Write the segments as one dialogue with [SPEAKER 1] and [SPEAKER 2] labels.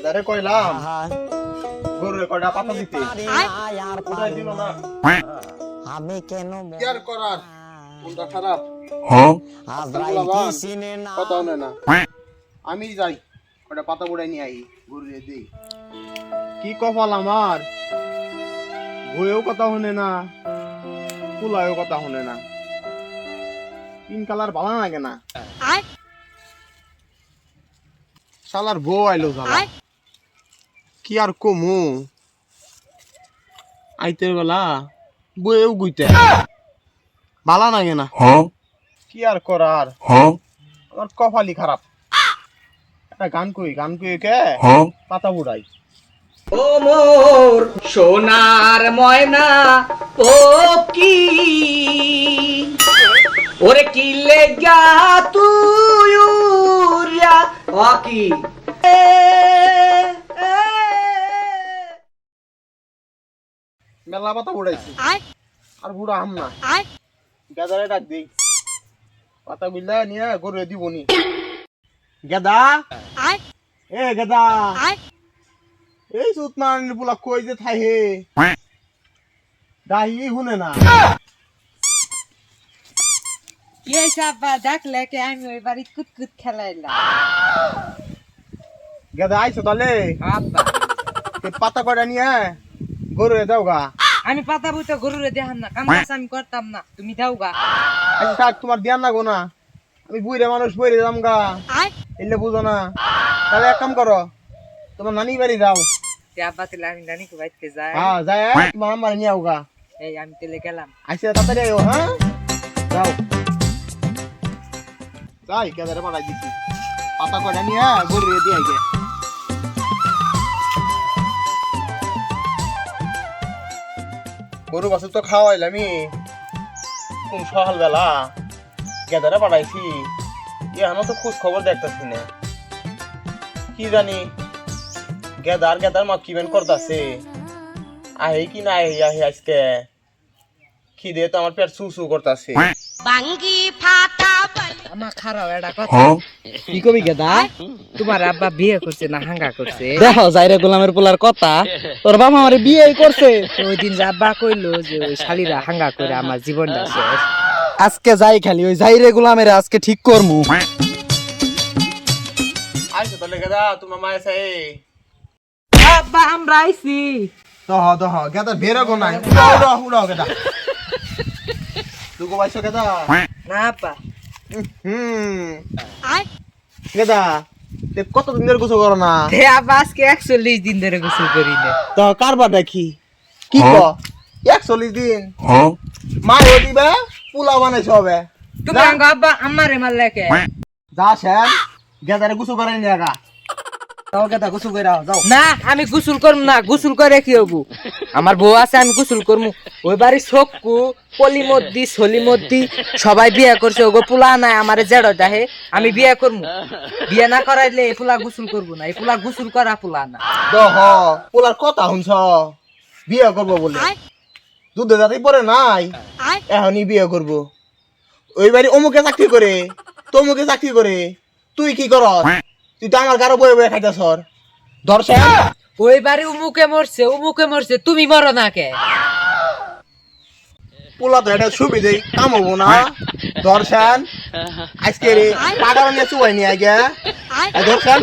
[SPEAKER 1] গেদারে কইলাম। গরুরে কয়টা পাতা দিতে? কোথায় দিল না।
[SPEAKER 2] আমি কেন
[SPEAKER 1] কি আর করার? কোনটা খারাপ। কথা না। আমি যাই। কয়টা পাতা বুড়াই নিয়ে আই। গরুরে দেই কি কপাল আমার? বইও কথা শুনে না। কুলায়ও কথা হনে না। তিন কালার ভালো লাগে না। শালার বউ আইলো শালা। কি আর কমু? আইতের বেলা বইয়েও গুইতে ভালো লাগে না। কি আর করার? আমার কপালই খারাপ। একটা গান কই? গান কই কে পাতা বুড়াই।
[SPEAKER 3] ও মোর সোনার ময়না ও কি? ওরে কি লেগা তুই উড়িয়া ও কি এ, এ।
[SPEAKER 1] মেলা পাতা বুড়াইছি আর বুড়া হাম না। গেদারে ডাক দিই। পাতা বুঝলা নিয়ে গরু দিবনি গেদা। এ গেদা। এই সুতমান বুলা কই যে থাই হে? দাহি হুনে না।
[SPEAKER 4] কি হয়েছে আব্বা ডাকলে কে আমি ওই বাড়ি কুতকুত খেলাইলাম।
[SPEAKER 1] গেদা আইছো তাহলে?
[SPEAKER 4] আব্বা
[SPEAKER 1] তে পাতা কয়টা নিয়ে গরু দাও গা।
[SPEAKER 4] আমি পাতা বইতে গরুরে দেখাম না কাম কাজ আমি করতাম না তুমি দাও গা
[SPEAKER 1] আচ্ছা থাক তোমার ধ্যান লাগো না। আমি বুড়ে মানুষ বইরে যাম গা। এলে বুঝো না। তাহলে এক কাম করো তোমার নানি বাড়ি যাও।
[SPEAKER 4] তে আব্বা তেলে আমি নানি কো বাইতে যাই।
[SPEAKER 1] হ্যাঁ যায় তোমার আমার নিয়ে আও গা
[SPEAKER 4] এই আমি তেলে গেলাম।
[SPEAKER 1] আইসে তাড়াতাড়ি আইও হ্যাঁ? যাও। যাই কেদারে পাঠাই দিচ্ছি পাতা কয়টা নিয়ে গরু দিয়ে আইগে। গরু বাছুর তো খাওয়াইলামি কোন সকালবেলা গেদারে পাঠাইছি। এখনও তো খোঁজ খবর দেখতেছি না। কি জানি গেদার গেদার মা কিবেন করতেছে। আহে কি না আহে আহে আজকে। খিদে তো আমার পেট সু সু করতেছে।
[SPEAKER 4] আমার খারাপ এটা কথা। কি কবি গেদা? তোমার আব্বা বিয়ে করছে না হাঙ্গা করছে।
[SPEAKER 3] দেখো যাইরে গোলামের পোলার কথা। তোর বাবা আমার বিয়ে করছে।
[SPEAKER 4] ওই দিন যে আব্বা কইলো যে ওই শালিরা হাঙ্গা করে আমার জীবনটা শেষ।
[SPEAKER 3] আজকে যাই খালি ওই যাইরে গোলামের আজকে ঠিক করমু।
[SPEAKER 1] আইসো তাহলে গেদা তোমার মায়ের সাই
[SPEAKER 4] আব্বা আমরা আইছি।
[SPEAKER 1] দহ দহ গেদা বেরো গো নাই উড়াও বাইছো গেদা।
[SPEAKER 4] না আব্বা।
[SPEAKER 1] গেদা তে কত দিন ধরে গোসল করো না?
[SPEAKER 4] হে আজকে একচল্লিশ দিন ধরে গোসল করি না।
[SPEAKER 1] তো কারবার দেখি কি ক? একচল্লিশ দিন? মা ও দিবে পোলা বানাইছ হবে।
[SPEAKER 4] তুমি আঙ্গ আব্বা আমারে মারলে কে?
[SPEAKER 1] যা শ্যাম গেদারে গোসল করে নিয়ে গা। যাও গেদা গোসল করে যাও।
[SPEAKER 4] না আমি গোসল করব না গোসল করে কি হব? আমার বউ আছে আমি গোসল করব ওই বাড়ি সকু পলি মদ্দি সলি মদ্দি সবাই বিয়ে করছে। ওগো পোলা নাই আমারে জেড়ো আমি বিয়ে করব বিয়ে না করাইলে এই পোলা গোসল করব না এই পোলা গোসল করা পোলা না।
[SPEAKER 1] দহ পোলার কথা শুনছ? বিয়ে করব বলে। দুধে যাতে পরে নাই এখনই বিয়ে করব। ওই বাড়ি অমুকে চাকরি করে তমুকে চাকরি করে তুই কি কর তুই তো আমার গারো বয়ে বয়ে খাইতেছ। ধরছে
[SPEAKER 4] ওই বাড়ি উমুকে মরছে উমুকে মরছে তুমি মরো না কে?
[SPEAKER 1] পোলা তো এটা সুবিধে কাম হব না। ধরছেন আজকে রে পাগার নিয়ে চুয়াই নিয়ে আগে। ধরছেন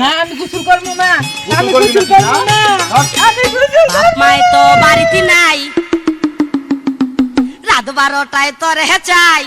[SPEAKER 4] না আমি গোসল করব না। আমি
[SPEAKER 1] গোসল করবি
[SPEAKER 4] গোসল
[SPEAKER 1] না?
[SPEAKER 4] করব না। আমি গোসল
[SPEAKER 5] বাপ মাই তো বাড়িতে নাই। রাত বারোটায় তোর হেঁচাই